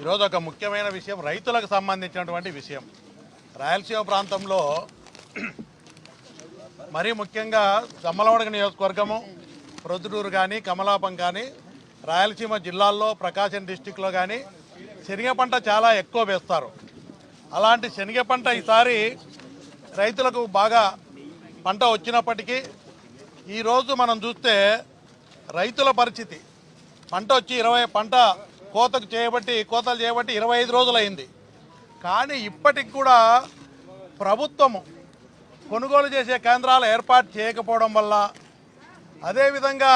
ఈరోజు ఒక ముఖ్యమైన విషయం రైతులకు సంబంధించినటువంటి విషయం. రాయలసీమ ప్రాంతంలో మరీ ముఖ్యంగా జమ్మలవడగ నియోజకవర్గము ప్రొద్దుటూరు కానీ కమలాపం కానీ రాయలసీమ జిల్లాల్లో ప్రకాశం డిస్టిక్లో కానీ శనగ పంట చాలా ఎక్కువ వేస్తారు. అలాంటి శనగ పంట ఈసారి రైతులకు బాగా పంట వచ్చినప్పటికీ ఈరోజు మనం చూస్తే రైతుల పరిస్థితి పంట వచ్చి ఇరవై పంట కోతకు చేయబట్టి కోతలు చేయబట్టి ఇరవై ఐదు రోజులైంది. కానీ ఇప్పటికి కూడా ప్రభుత్వము కొనుగోలు చేసే కేంద్రాలు ఏర్పాటు చేయకపోవడం వల్ల అదేవిధంగా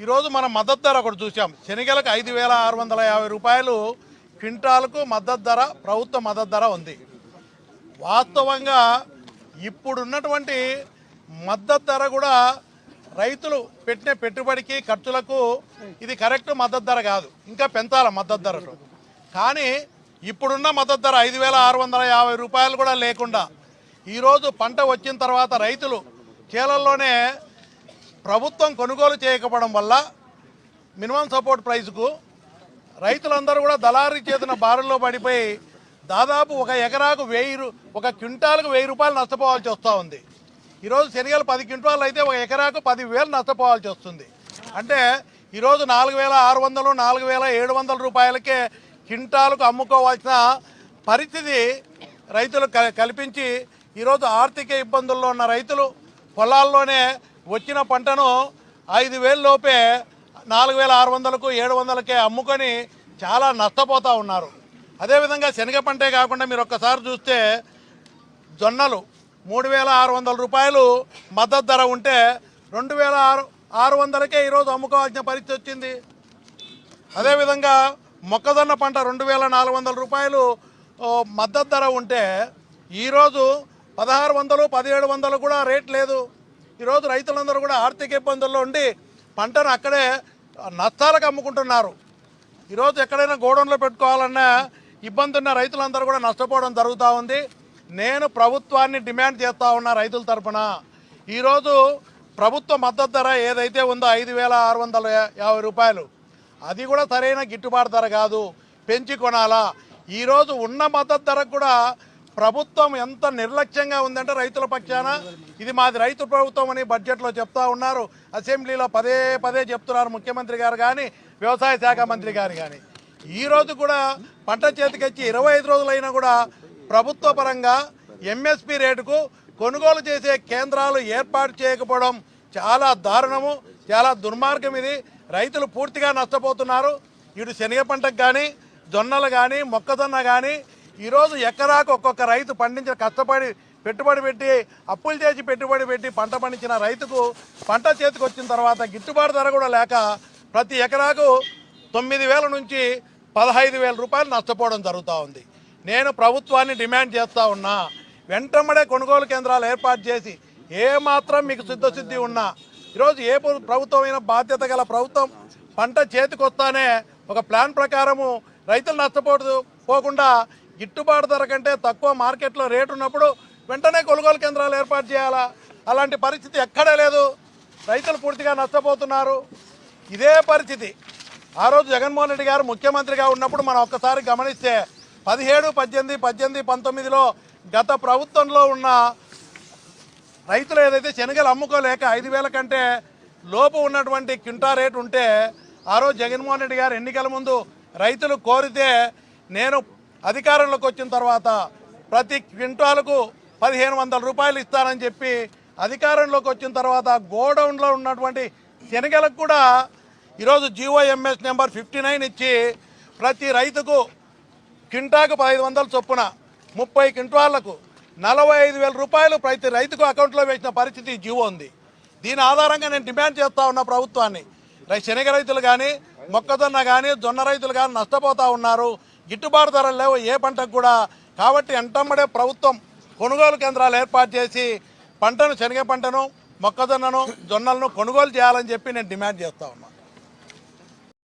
ఈరోజు మనం మద్దతు ధర ఒకటి చూసాం శనగలకు ఐదు వేల ఆరు వందల యాభై రూపాయలు క్వింటాలకు మద్దతు ధర ప్రభుత్వ మద్దతు ధర ఉంది. వాస్తవంగా ఇప్పుడున్నటువంటి మద్దతు ధర కూడా రైతులు పెట్టిన పెట్టుబడికి ఖర్చులకు ఇది కరెక్ట్ మద్దతు ధర కాదు. ఇంకా పెంచాల మద్దతు ధరలు కానీ ఇప్పుడున్న మద్దతు ధర ఐదు వేల ఆరు వందల యాభై రూపాయలు కూడా లేకుండా ఈరోజు పంట వచ్చిన తర్వాత రైతులు చేలల్లోనే ప్రభుత్వం కొనుగోలు చేయకపోవడం వల్ల మినిమం సపోర్ట్ ప్రైస్కు రైతులందరూ కూడా దళారీ చేతిన బారుల్లో పడిపోయి దాదాపు ఒక ఎకరాకు వెయ్యి ఒక క్వింటాలకు వెయ్యి రూపాయలు నష్టపోవాల్సి వస్తూ ఉంది. ఈరోజు శనగలు పది క్వింటాలు అయితే ఒక ఎకరాకు పదివేలు నష్టపోవాల్సి వస్తుంది. అంటే ఈరోజు నాలుగు వేల ఆరు వందలు నాలుగు వేల ఏడు వందల రూపాయలకే క్వింటాలకు అమ్ముకోవాల్సిన పరిస్థితి రైతులు క- కల్పించి ఈరోజు ఆర్థిక ఇబ్బందుల్లో ఉన్న రైతులు పొలాల్లోనే వచ్చిన పంటను ఐదు వేల లోపే నాలుగు వేల ఆరు వందలకు ఏడు వందలకే అమ్ముకొని చాలా నష్టపోతూ ఉన్నారు. అదేవిధంగా శనగ పంటే కాకుండా మీరు ఒక్కసారి చూస్తే జొన్నలు మూడు వేల ఆరు వందల రూపాయలు మద్దతు ధర ఉంటే రెండు వేల ఆరు ఆరు వందలకే ఈరోజు అమ్ముకోవాల్సిన పరిస్థితి వచ్చింది. అదేవిధంగా మొక్కజొన్న పంట రెండు వేల నాలుగు వందల రూపాయలు మద్దతు ధర ఉంటే ఈరోజు పదహారు వందలు పదిహేడు వందలు కూడా రేట్ లేదు. ఈరోజు రైతులందరూ కూడా ఆర్థిక ఇబ్బందుల్లో ఉండి పంటను అక్కడే నష్టాలకు అమ్ముకుంటున్నారు. ఈరోజు ఎక్కడైనా గోడౌన్లో పెట్టుకోవాలన్నా ఇబ్బంది ఉన్న రైతులందరూ కూడా నష్టపోవడం జరుగుతూ ఉంది. నేను ప్రభుత్వాన్ని డిమాండ్ చేస్తూ ఉన్నా రైతుల తరపున. ఈరోజు ప్రభుత్వ మద్దతు ధర ఏదైతే ఉందో ఐదు వేల ఆరు వందల యాభై రూపాయలు. అది కూడా సరైన గిట్టుబాటు ధర కాదు. పెంచి కొనాలా. ఈరోజు ఉన్న మద్దతు ధరకు కూడా ప్రభుత్వం ఎంత నిర్లక్ష్యంగా ఉందంటే రైతుల పక్షాన ఇది మాది రైతు ప్రభుత్వం అని బడ్జెట్లో చెప్తా ఉన్నారు. అసెంబ్లీలో పదే పదే చెప్తున్నారు ముఖ్యమంత్రి గారు కానీ వ్యవసాయ శాఖ మంత్రి గారు కానీ. ఈరోజు కూడా పంట చేతికొచ్చి ఇరవై ఐదు రోజులైనా కూడా ప్రభుత్వ పరంగా ఎంఎస్పి రేటుకు కొనుగోలు చేసే కేంద్రాలు ఏర్పాటు చేయకపోవడం చాలా దారుణము చాలా దుర్మార్గం ఇది. రైతులు పూర్తిగా నష్టపోతున్నారు. ఇటు శనగ పంటకు కానీ జొన్నలు కానీ మొక్కజొన్న కానీ ఈరోజు ఎకరాకు ఒక్కొక్క రైతు పండించిన కష్టపడి పెట్టుబడి పెట్టి అప్పులు చేసి పెట్టుబడి పెట్టి పంట పండించిన రైతుకు పంట చేతికి వచ్చిన తర్వాత గిట్టుబాటు ధర కూడా లేక ప్రతి ఎకరాకు తొమ్మిది వేల నుంచి పదహైదు వేల రూపాయలు నష్టపోవడం జరుగుతూ ఉంది. నేను ప్రభుత్వాన్ని డిమాండ్ చేస్తూ ఉన్నా వెంటబడే కొనుగోలు కేంద్రాలు ఏర్పాటు చేసి ఏ మాత్రం మీకు సిద్ధశుద్ధి ఉన్నా ఈరోజు ఏ ప్రభుత్వమైన బాధ్యత గల ప్రభుత్వం పంట చేతికొస్తానే ఒక ప్లాన్ ప్రకారము రైతులు నష్టపోదు పోకుండా గిట్టుబాటు ధర కంటే తక్కువ మార్కెట్లో రేటు ఉన్నప్పుడు వెంటనే కొనుగోలు కేంద్రాలు ఏర్పాటు చేయాలా? అలాంటి పరిస్థితి ఎక్కడా లేదు. రైతులు పూర్తిగా నష్టపోతున్నారు. ఇదే పరిస్థితి. ఆ రోజు జగన్మోహన్ రెడ్డి గారు ముఖ్యమంత్రిగా ఉన్నప్పుడు మనం ఒక్కసారి గమనిస్తే పదిహేడు పద్దెనిమిది పద్దెనిమిది పంతొమ్మిదిలో గత ప్రభుత్వంలో ఉన్న రైతులు ఏదైతే శనగలు అమ్ముకోలేక ఐదు వేల కంటే లోపు ఉన్నటువంటి క్వింటా రేటు ఉంటే ఆ రోజు జగన్మోహన్ రెడ్డి గారు ఎన్నికల ముందు రైతులు కోరితే నేను అధికారంలోకి వచ్చిన తర్వాత ప్రతి క్వింటాలకు పదిహేను వందల రూపాయలు ఇస్తానని చెప్పి అధికారంలోకి వచ్చిన తర్వాత గోడౌన్లో ఉన్నటువంటి శనగలకు కూడా ఈరోజు జీఓఎంఎస్ నెంబర్ ఫిఫ్టీ నైన్ ఇచ్చి ప్రతి రైతుకు క్వింటాకు పదహైదు వందల చొప్పున ముప్పై క్వింటాళ్ళకు నలభై ఐదు వేల రూపాయలు ప్రతి రైతుకు అకౌంట్లో వేసిన పరిస్థితి జీవో ఉంది. దీని ఆధారంగా నేను డిమాండ్ చేస్తా ఉన్న ప్రభుత్వాన్ని. రై- శనగ రైతులు కానీ మొక్కజొన్న కానీ జొన్న రైతులు కానీ నష్టపోతూ ఉన్నారు. గిట్టుబాటు ధరలు లేవు ఏ పంటకు కూడా. కాబట్టి ఎంటమ్మడే ప్రభుత్వం కొనుగోలు కేంద్రాలు ఏర్పాటు చేసి పంటను శనగ పంటను మొక్కజొన్నను జొన్నలను కొనుగోలు చేయాలని చెప్పి నేను డిమాండ్ చేస్తా ఉన్నా.